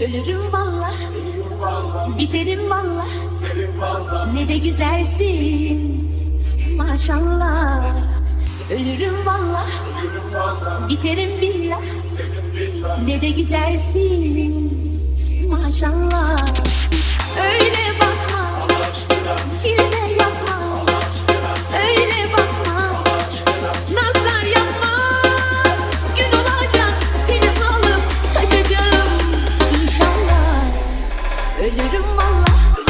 Ölürüm valla Biterim valla Ne de güzelsin Maşallah. Ölürüm valla Biterim billah. Ne de güzelsin Maşallah. Öyle bakma Çilme yapma. Ölürüm valla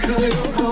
Kırıyorum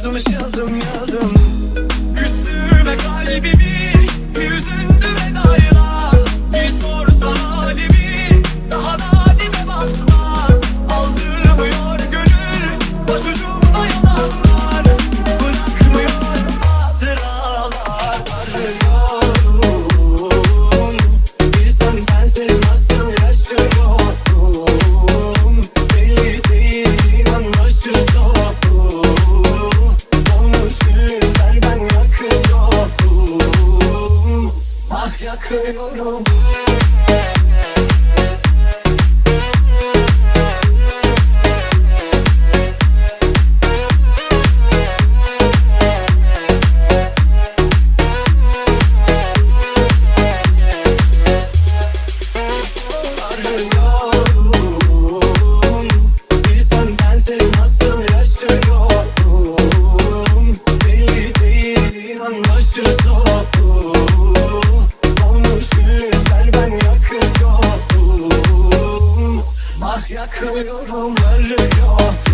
yazmış yazım yakıyorum. Yakıyorum ölüyorum